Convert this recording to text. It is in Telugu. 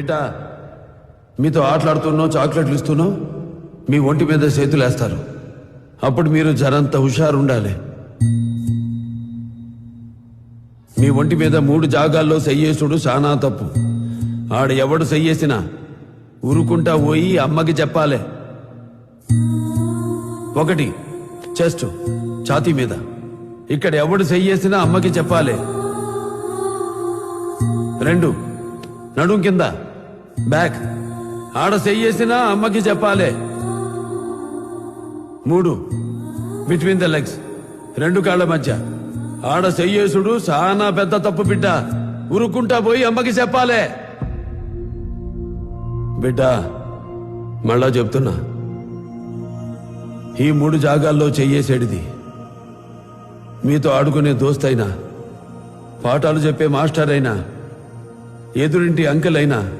బిడ్డ మీతో ఆటలాడుతున్నావు చాక్లెట్లు ఇస్తున్నావు? మీ ఒంటి మీద చేతులు వేస్తారు. అప్పుడు మీరు జరంత హుషారు ఉండాలి మీ ఒంటి మీద మూడు జాగాల్లో సెయ్యేసుడు చాలా తప్పు. ఆడ ఎవడు సెయ్యేసినా ఉరుకుంటా పోయి అమ్మకి చెప్పాలి. ఒకటి చెస్ట్ ఛాతీ మీద. ఇక్కడ ఎవడు సెయ్యేసినా అమ్మకి చెప్పాలి. రెండు నడుం కింద. బ్యాక్. ఆడ చెయ్యేసినా అమ్మకి చెప్పాలి. మూడు. బిట్వీన్ ద లెగ్స్ రెండు కాళ్ళ మధ్య. ఆడ చెయ్యేసుడు చాలా పెద్ద తప్పు బిడ్డ. ఉరుక్కుంటా పోయి అమ్మకి చెప్పాలే. బిడ్డ మళ్ళా చెప్తున్నా. ఈ మూడు జాగాల్లో చెయ్యేసేడిది మీతో ఆడుకునే దోస్తైనా పాఠాలు చెప్పే మాస్టర్ అయినా ఎదురింటి అంకెల్ అయినా